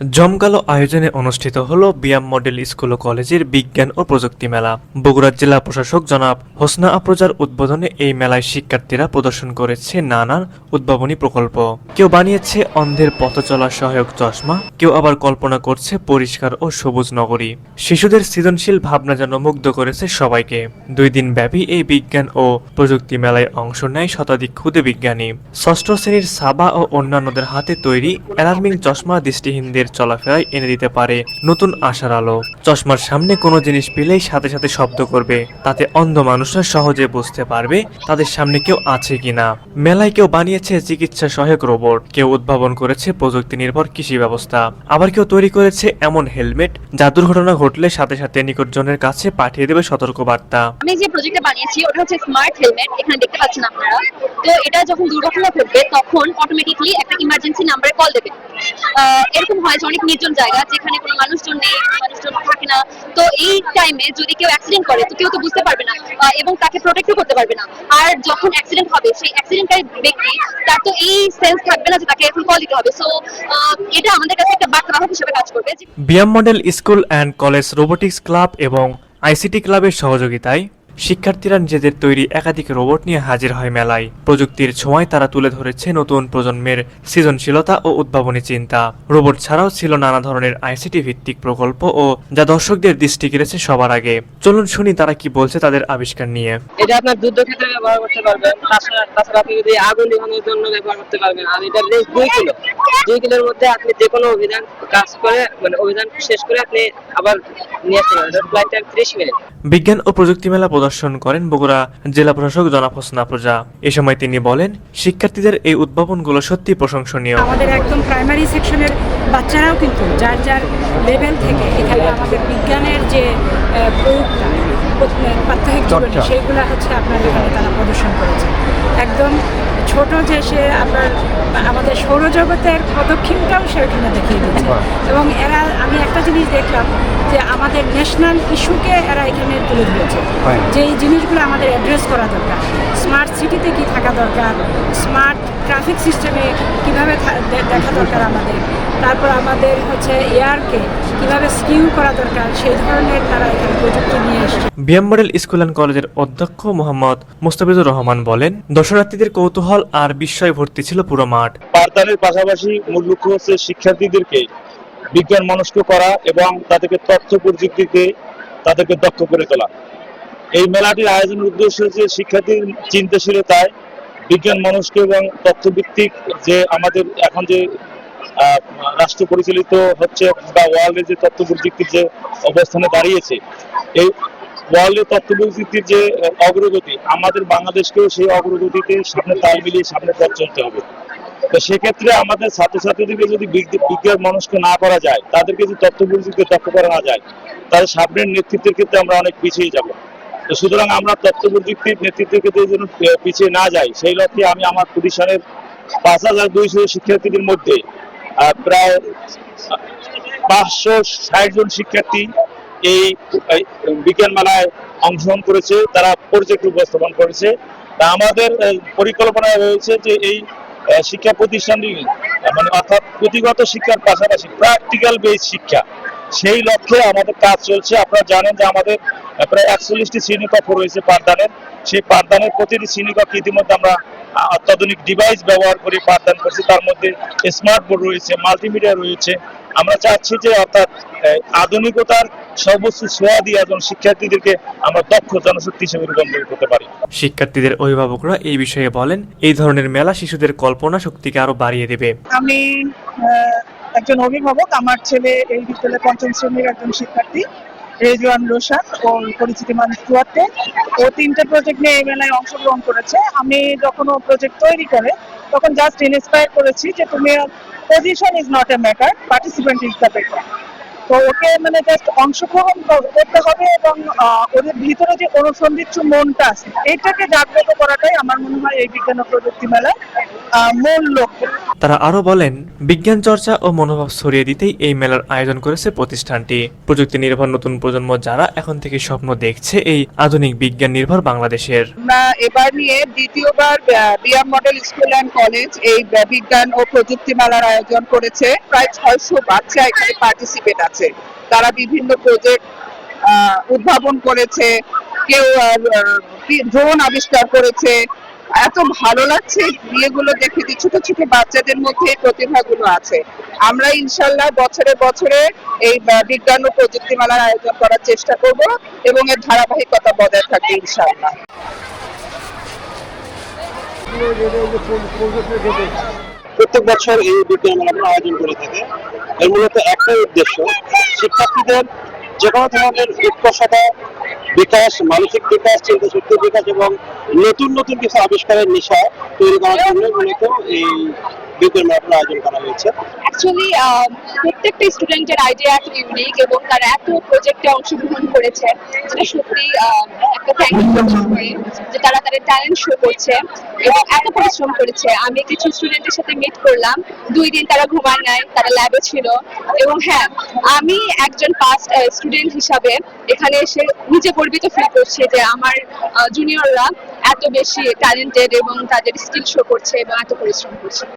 জমকালো আয়োজনে অনুষ্ঠিত হলো বিয়াম মডেল স্কুল ও কলেজের বিজ্ঞান ও প্রযুক্তি মেলা। বগুড়া জেলা প্রশাসক জনাব হোসনা আপ্রজার উদ্বোধনে এই মেলায় শিক্ষার্থীরা প্রদর্শন করেছে নানান উদ্ভাবনী প্রকল্প। কেউ বানিয়েছে অন্ধের পথ চলা সহায়ক চশমা, কেউ আবার কল্পনা করছে পরিষ্কার ও সবুজ নগরী। শিশুদের সৃজনশীল ভাবনা যেন মুগ্ধ করেছে সবাইকে। দুই দিন ব্যাপী এই বিজ্ঞান ও প্রযুক্তি মেলায় অংশ নেয় শতাধিক ক্ষুদে বিজ্ঞানী। ষষ্ঠ শ্রেণির সাবা ও অন্যান্যদের হাতে তৈরি অ্যালার্মিং চশমা দৃষ্টিহীনদের চলাফেরায় এনে দিতে পারে। নতুন আশার আলো। চশমার সামনে কোনো জিনিস পেলেই সাথে সাথে শব্দ করবে। তাতে অন্ধ মানুষরা সহজে বুঝতে পারবে তাদের সামনে কেউ আছে কিনা। মেলায় কেউ বানিয়েছে চিকিৎসা সহায়ক রোবট। কেউ উদ্ভাবন করেছে প্রযুক্তি নির্ভর কৃষি ব্যবস্থা। আবার কেউ তৈরি করেছে এমন হেলমেট যা দুর্ঘটনা ঘটলে সাথে সাথে নিকটজনের কাছে পাঠিয়ে দেবে সতর্ক বার্তা আমি যে প্রজেক্টটা বানিয়েছি, ওটা হচ্ছে স্মার্ট হেলমেট এখানে দেখতে পাচ্ছেন আপনারা। তো এটা যখন দুর্ঘটনা ঘটবে, তখন অটোমেটিকলি একটা ইমার্জেন্সি নাম্বারে কল দেবে। এরকম হয় যে অনেক নির্জন জায়গা যেখানে কোনো মানুষজন নেই, মানুষজন থাকে না। তো এই টাইমে যদি কেউ অ্যাক্সিডেন্ট করে, তো কেউ তো বুঝতে পারবে না এবং তাকে প্রোটেক্টও করতে পারবে না। আর যখন অ্যাক্সিডেন্ট হবে, সেই অ্যাক্সিডেন্টকারী ব্যক্তি, তার তো এই সেন্স থাকবে না যে তাকে এখন কল দিতে হবে। সো এটা আমাদের কাছে একটা বার্তাবাহক হিসেবে কাজ করবে যে BIAM model school and college robotics club এবং আইসিটি ক্লাবের সহযোগিতায় শিক্ষার্থীরা নিজেদের তৈরি একাধিক রোবট নিয়ে হাজির হয় মেলায়। প্রযুক্তির ছোঁয়ায় তারা তুলে ধরেছে নতুন প্রজন্মের সৃজনশীলতা ও উদ্ভাবনী চিন্তা। রোবট ছাড়াও ছিল নানা ধরনের আইসিটি ভিত্তিক প্রকল্প ও যা দর্শকদের দৃষ্টি কেড়েছে সবার আগে। চলুন শুনি তারা কি বলছে তাদের আবিষ্কার নিয়ে। এটা আপনার যুদ্ধ ক্ষেত্রে ব্যবহার করতে পারবেন, তাছাড়া আপনি যদি আগুন নিভানোর জন্য ব্যবহার করতে পারবেন। আর এটা দুই কিলো। দুই কিলোর মধ্যে আপনি যে কোনো অভিযান কাজ করে মানে অভিযান শেষ করে আপনি আবার নিয়ে আসতে পারবেন ফ্লাইট টাইম ত্রিশ মিনিট বিজ্ঞান ও প্রযুক্তি মেলা প্রদর্শন করেন বগুড়া জেলা প্রশাসক জনাব হোসনা প্রজা এ সময় তিনি বলেন শিক্ষার্থীদের এই উদ্ভাবনগুলো সত্যি প্রশংসনীয়। আমাদের একদম প্রাইমারি সেকশনের বাচ্চারাও কিন্তু যার যার লেভেল থেকে এখানে আমাদের বিজ্ঞানের যে প্রয়োগটা প্রাত্যহিক জীবনে সেইগুলো হচ্ছে আপনার এখানে তারা ছোট যে সে আপনার আমাদের সৌরজগতের প্রদক্ষিণটাও সে ওখানে দেখিয়ে দিচ্ছে এবং এরা আমি একটা জিনিস দেখলাম যে আমাদের ন্যাশনাল ইস্যুকে এরা এখানে তুলে ধরেছে। যে এই জিনিসগুলো আমাদের অ্যাড্রেস করা দরকার। স্মার্ট সিটিতে কি থাকা দরকার? স্মার্ট ট্রাফিক সিস্টেমে কীভাবে দেখা দরকার আমাদের? তারপর আমাদের হচ্ছে এয়ারকে কীভাবে স্কিউ করা দরকার? সেই ধরনের তারা এখানে প্রযুক্তি নিয়ে এসছে। বিএম মডেল স্কুল অ্যান্ড কলেজের অধ্যক্ষ মোহাম্মদ মোস্তাফিজুর রহমান বলেন দর্শনার্থীদের কৌতূহল আর বিস্ময় ভর্তি ছিল পুরো মাঠ। পাঠদানের পাশাপাশি মূল লক্ষ্য হচ্ছে শিক্ষার্থীদেরকে বিজ্ঞান মনস্ক করা এবং তাদেরকে তথ্য প্রযুক্তিতে তাদেরকে দক্ষ করে তোলা। এই মেলাটির আয়োজনের উদ্দেশ্য হচ্ছে শিক্ষার্থীর চিন্তাশীলতায় বিজ্ঞান মনস্ক এবং তথ্যভিত্তিক যে আমাদের এখন যে রাষ্ট্র পরিচালিত হচ্ছে বা ওয়ার্ল্ডের যে তথ্য প্রযুক্তির যে অবস্থানে দাঁড়িয়েছে, এই ওয়ার্ল্ডের তথ্য প্রযুক্তির যে অগ্রগতি, আমাদের বাংলাদেশকেও সেই অগ্রগতিতে সামনে তাল মিলিয়ে সামনে পথ চলতে হবে। তো সেক্ষেত্রে আমাদের ছাত্রছাত্রীদেরকে যদি বিজ্ঞান মানুষকে না করা যায়, তাদেরকে যদি তথ্য প্রযুক্তি দক্ষ করা না যায় তাহলে সামনের নেতৃত্বের ক্ষেত্রে আমরা অনেক পিছিয়ে যাব। তো সুতরাং আমরা তথ্য প্রযুক্তির নেতৃত্বের ক্ষেত্রে যেন পিছিয়ে না যাই, সেই লক্ষ্যে আমি আমার প্রতিষ্ঠানের পাঁচ হাজার দুইশো শিক্ষার্থীদের মধ্যে প্রায় পাঁচশো ষাট জন শিক্ষার্থী এই বিজ্ঞান মেলায় অংশগ্রহণ করেছে, তারা প্রজেক্ট উপস্থাপন করেছে। তা আমাদের পরিকল্পনা রয়েছে যে এই শিক্ষা প্রতিষ্ঠানটি মানে অর্থাৎ পুঁথিগত শিক্ষার পাশাপাশি প্র্যাকটিক্যাল বেস শিক্ষা, সেই লক্ষ্যে আমাদের কাজ চলছে। আপনারা জানেন যে আমাদের প্রায় একচল্লিশটি শ্রেণীকক্ষ রয়েছে পাঠদানের। সেই পাঠদানের প্রতিটি শ্রেণীকক্ষে ইতিমধ্যে আমরা অত্যাধুনিক ডিভাইস ব্যবহার করে পাঠদান করছি। তার মধ্যে স্মার্ট বোর্ড রয়েছে মাল্টিমিডিয়া রয়েছে। আমরা চাচ্ছি যে অর্থাৎ আধুনিকতার সর্বোচ্চ ছোঁয়া দিয়ে একজন শিক্ষার্থীদেরকে আমরা দক্ষ জনশক্তি হিসেবে রূপান্তরিত করতে পারি। শিক্ষার্থীদের অভিভাবকরা এই বিষয়ে বলেন এই ধরনের মেলা শিশুদের কল্পনা শক্তিকে আরও বাড়িয়ে দেবে। আমি একজন অভিভাবক আমার ছেলে এই বিদ্যালয়ে পঞ্চম শ্রেণির একজন শিক্ষার্থী রেজওয়ান রোশান ওর পরিচিতি মানুষ টুয়ার্টে ও তিনটে প্রজেক্ট নিয়ে এই মেলায় অংশগ্রহণ করেছে। আমি যখন ও প্রজেক্ট তৈরি করে তখন জাস্ট ইন্সপায়ার করেছি যে তুমি position is not a matter participant is the better তো ওকে মানে জাস্ট অংশগ্রহণ করতে হবে এবং ওদের ভিতরে যে অনুসন্ধিচ্ছ মনটা আছে, এটাকে জাগ্রত করাটাই আমার মনে হয় এই বিজ্ঞান ও প্রযুক্তি মেলায় মূল লক্ষ্য। তারা আরও বলেন, বিজ্ঞান চর্চা ও মনোভাব ছড়িয়ে দিতেই এই মেলার আয়োজন করেছে প্রতিষ্ঠানটি। প্রযুক্তি নির্ভর নতুন প্রজন্ম যারা এখন থেকে স্বপ্ন দেখছে এই আধুনিক বিজ্ঞান নির্ভর বাংলাদেশের। এবার নিয়ে দ্বিতীয়বার BIAM model school and college এই বিজ্ঞান ও প্রযুক্তি মেলার আয়োজন করেছে। প্রায় ছয়শো বাচ্চা এখানে পার্টিসিপেট আছে। তারা বিভিন্ন প্রজেক্ট উদ্ভাবন করেছে। কেউ ড্রোন আবিষ্কার করেছে। এত ভালো লাগছে, বিয়েগুলো দেখে যে ছোট ছোট বাচ্চাদের মধ্যে এই প্রতিভাগুলো আছে। আমরা ইনশাল্লাহ বছরে বছরে এই বিজ্ঞান ও প্রযুক্তি মেলার আয়োজন করার চেষ্টা করব এবং এর ধারাবাহিকতা বজায় থাকবে ইনশাল্লাহ। প্রত্যেক বছর এই বিজ্ঞান মেলাগুলো আয়োজন করে থাকে। এর মূলত একটাই উদ্দেশ্য, শিক্ষার্থীদের যে কোনো ধরনের উৎকর্ষতা বিকাশ, মানসিক বিকাশ চিন্তা শক্তির বিকাশ এবং নতুন নতুন কিছু আবিষ্কারের নেশা তৈরি করার জন্য মূলত এই বিজ্ঞান মেলাটা আয়োজন করা হয়েছে। অ্যাকচুয়ালি প্রত্যেকটা স্টুডেন্টের আইডিয়া এত ইউনিক এবং তারা এত প্রজেক্টে অংশগ্রহণ করেছে, যেটা সত্যি একটা থ্যাংক ইউ করে যে তারা তাদের ট্যালেন্ট শো করছে এবং এত পরিশ্রম করেছে। আমি কিছু স্টুডেন্টের সাথে মিট করলাম, দুই দিন তারা ঘুমায় নাই, তারা ল্যাবে ছিল এবং হ্যাঁ আমি একজন পাস্ট স্টুডেন্ট হিসাবে এখানে এসে নিজে গর্বিত ফিল করছি যে আমার জুনিয়ররা এত বেশি ট্যালেন্টেড এবং তাদের স্কিল শো করছে এবং এত পরিশ্রম করছে।